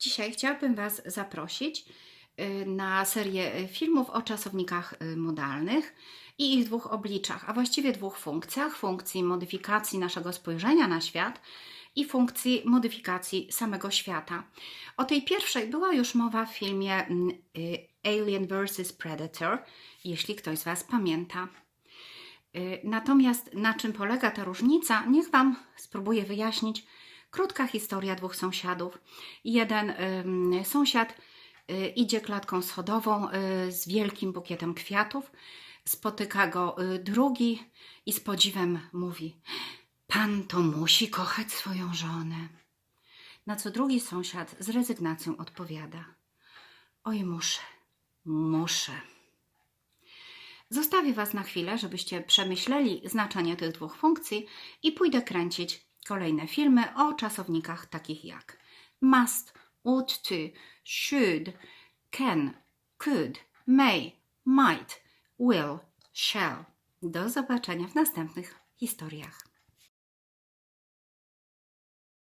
Dzisiaj chciałabym Was zaprosić y, na serię y, filmów o czasownikach y, modalnych i ich dwóch obliczach, a właściwie dwóch funkcjach: funkcji modyfikacji naszego spojrzenia na świat i funkcji modyfikacji samego świata. O tej pierwszej była już mowa w filmie mm, Alien vs Predator, jeśli ktoś z Was pamięta. Natomiast na czym polega ta różnica, niech Wam spróbuję wyjaśnić. Krótka historia dwóch sąsiadów. Jeden sąsiad y, idzie klatką schodową y, z wielkim bukietem kwiatów. Spotyka go y, drugi i z podziwem mówi: Pan to musi kochać swoją żonę. Na co drugi sąsiad z rezygnacją odpowiada: Oj, muszę, muszę. Zostawię Was na chwilę, żebyście przemyśleli znaczenie tych dwóch funkcji i pójdę kręcić kolejne filmy o czasownikach takich jak must, ought to, should, can, could, may, might, will, shall. Do zobaczenia w następnych historiach.